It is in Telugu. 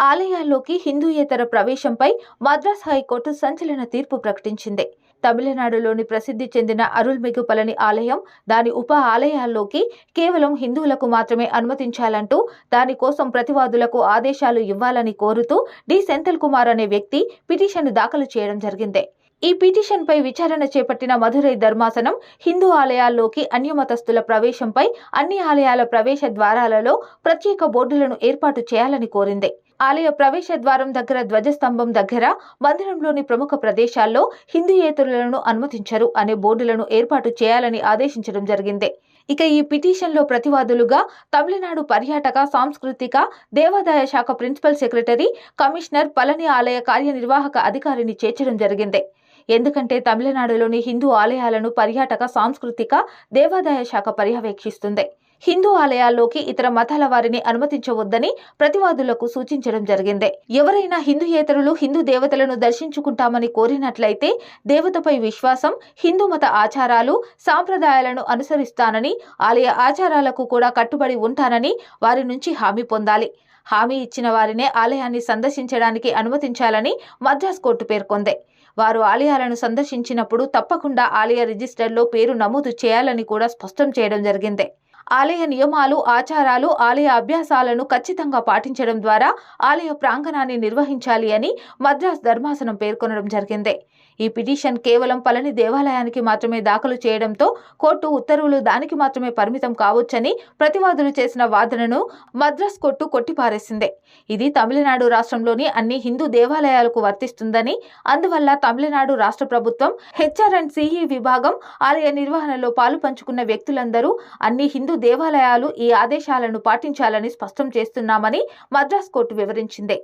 ఆలయాల్లోకి హిందూయేతర ప్రవేశంపై మద్రాస్ హైకోర్టు సంచలన తీర్పు ప్రకటించింది. తమిళనాడులోని ప్రసిద్ధి చెందిన అరుల్మిగుపలని ఆలయం దాని ఉప ఆలయాల్లోకి కేవలం హిందువులకు మాత్రమే అనుమతించాలంటూ దానికోసం ప్రతివాదులకు ఆదేశాలు ఇవ్వాలని కోరుతూ డి. సెంథల్ కుమార్ అనే వ్యక్తి పిటిషన్ దాఖలు చేయడం జరిగింది. ఈ పిటిషన్పై విచారణ చేపట్టిన మధురై ధర్మాసనం హిందూ ఆలయాల్లోకి అన్యమతస్థుల ప్రవేశంపై అన్ని ఆలయాల ప్రవేశ ద్వారాలలో ప్రత్యేక బోర్డులను ఏర్పాటు చేయాలని కోరింది. ఆలయ ప్రవేశ ద్వారం దగ్గర ధ్వజస్తంభం దగ్గర మందిరంలోని ప్రముఖ ప్రదేశాల్లో హిందూయేతరులను అనుమతించరు అనే బోర్డులను ఏర్పాటు చేయాలని ఆదేశించడం జరిగింది. ఇక ఈ పిటిషన్లో ప్రతివాదులుగా తమిళనాడు పర్యాటక సాంస్కృతిక దేవాదాయ శాఖ ప్రిన్సిపల్ సెక్రటరీ కమిషనర్ పళని ఆలయ కార్యనిర్వాహక అధికారిని చేర్చడం జరిగింది. ఎందుకంటే తమిళనాడులోని హిందూ ఆలయాలను పర్యాటక సాంస్కృతిక దేవాదాయ శాఖ పర్యవేక్షిస్తుంది. హిందూ ఆలయాల్లోకి ఇతర మతాల వారిని అనుమతించవద్దని ప్రతివాదులకు సూచించడం జరిగింది. ఎవరైనా హిందూయేతరులు హిందూ దేవతలను దర్శించుకుంటామని కోరినట్లయితే దేవతపై విశ్వాసం హిందూ మత ఆచారాలు సాంప్రదాయాలను అనుసరిస్తానని ఆలయ ఆచారాలకు కూడా కట్టుబడి ఉంటానని వారి నుంచి హామీ పొందాలి. హామీ ఇచ్చిన వారినే ఆలయాన్ని సందర్శించడానికి అనుమతించాలని మద్రాస్ కోర్టు పేర్కొంది. వారు ఆలయాలను సందర్శించినప్పుడు తప్పకుండా ఆలయ రిజిస్టర్లో పేరు నమోదు చేయాలని కూడా స్పష్టం చేయడం జరిగింది. ఆలయ నియమాలు ఆచారాలు ఆలయ అభ్యాసాలను ఖచ్చితంగా పాటించడం ద్వారా ఆలయ ప్రాంగణాన్ని నిర్వహించాలి అని మద్రాస్ ధర్మాసనం పేర్కొనడం జరిగింది. ఈ పిటిషన్ కేవలం పళని దేవాలయానికి మాత్రమే దాఖలు చేయడంతో కోర్టు ఉత్తర్వులు దానికి మాత్రమే పరిమితం కావచ్చని ప్రతివాదులు చేసిన వాదనను మద్రాస్ కోర్టు కొట్టిపారేసింది. ఇది తమిళనాడు రాష్ట్రంలోని అన్ని హిందూ దేవాలయాలకు వర్తిస్తుందని అందువల్ల తమిళనాడు రాష్ట్ర ప్రభుత్వం హెచ్ఆర్ అండ్ సిఈ విభాగం ఆలయ నిర్వహణలో పాలు పంచుకున్న వ్యక్తులందరూ అన్ని హిందూ దేవాలయాలు ఈ ఆదేశాలను పాటించాలని స్పష్టం చేస్తున్నామని మద్రాస్ కోర్టు వివరించింది.